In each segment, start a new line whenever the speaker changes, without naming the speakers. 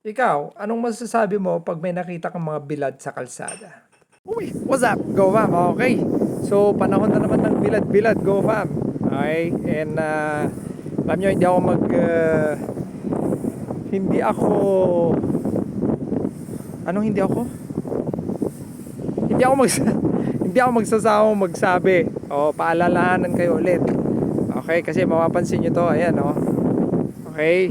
Ikaw, anong masasabi mo pag may nakita kang mga bilad sa kalsada? Uy, what's up? Go fam, okay. So, panahon na naman ng bilad-bilad, go fam. Okay, and uh, alam nyo, hindi ako mag... uh, hindi ako... Anong hindi ako? Hindi ako mag... hindi ako magsasawang magsabi. O, paalalahanan kayo ulit. Okay, kasi mapapansin nyo to, ayan, oh. Okay,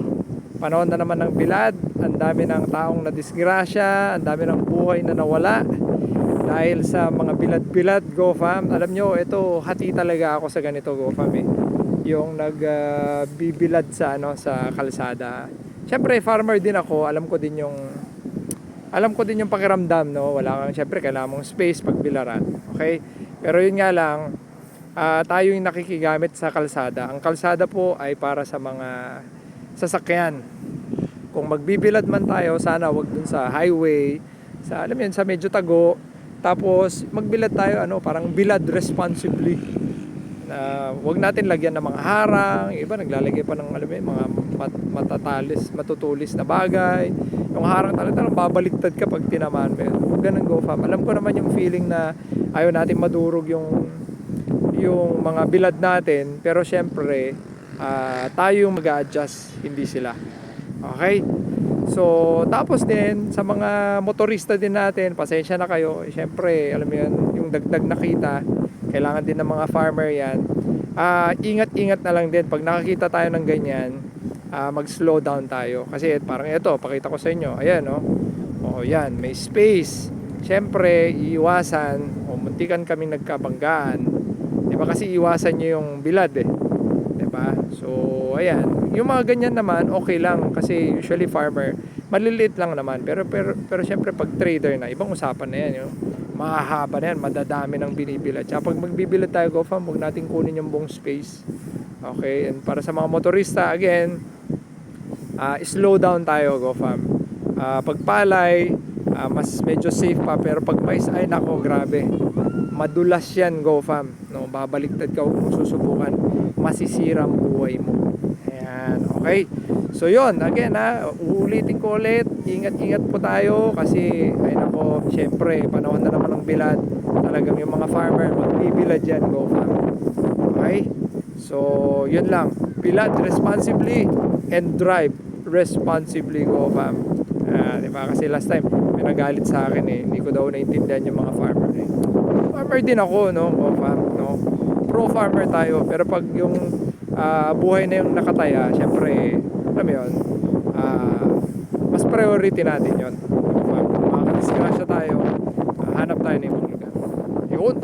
panahon na naman ng bilad, ang dami ng taong nadisgrasya, ang dami ng buhay na nawala dahil sa mga bilad-bilad go fam. Alam nyo, ito hati talaga ako sa ganito go fam eh. Yung nagbibilad sa ano sa kalsada. Syempre farmer din ako, alam ko din yung alam ko din yung pakiramdam no. Wala kang syempre kailangan mong space pag bilaran. Okay? Pero yun nga lang, ah, tayo yung nakikigamit sa kalsada. Ang kalsada po ay para sa mga sasakyan. Kung magbibilad man tayo, sana wag dun sa highway, sa alam yun, sa medyo tago. Tapos magbilad tayo ano, parang bilad responsibly. Na wag natin lagyan ng mga harang, iba naglalagay pa ng alam yun, mga mat- matatalis, matutulis na bagay. Yung harang talaga talagang babaliktad ka pag tinamaan mo. Huwag ganun go fam. Alam ko naman yung feeling na ayaw natin madurog yung yung mga bilad natin pero syempre ah, tayo mag-adjust hindi sila. Okay? So tapos din sa mga motorista din natin pasensya na kayo. Syempre alam mo yan yung dagdag na kita kailangan din ng mga farmer yan. Ah, ingat-ingat na lang din. Pag nakakita tayo ng ganyan ah, mag-slow down tayo. Kasi parang ito pakita ko sa inyo. Ayan oh. Oh yan may space. Syempre iiwasan. O muntikan kaming nagkabanggaan. Di ba? Kasi iwasan nyo yung bilad eh. So, ayan. Yung mga ganyan naman, okay lang. Kasi usually farmer, maliliit lang naman. Pero, pero, pero syempre pag trader na, ibang usapan na yan. Yung mahahaba na yan, madadami ng binibilad. Tsaka pag magbibilad tayo, go fam, huwag natin kunin yung buong space. Okay? And para sa mga motorista, again, ah, slow down tayo, go fam. Ah, pagpalay, ah, mas medyo safe pa. Pero pag mais, ay nako, grabe madulas yan go fam. No babaliktad ka kung susubukan. Masisira ang buhay mo. Ayan okay. So yon again ha uulitin ko ulit. Ingat ingat po tayo kasi ay nako syempre panahon na naman ng bilad. Talagang yung mga farmer magbibilad yan go fam. Okay? So yun lang. Bilad responsibly and drive responsibly go fam. Ah, di ba? Kasi last time may nagalit sa akin eh. Hindi ko daw naintindihan yung mga farmer farmer din ako no? O farm no? Pro farmer tayo. Pero pag yung ah, buhay na yung nakataya syempre alam mo yun ah, mas priority natin yun. Makakadisgrasya tayo ah, hanap tayo ng mga yun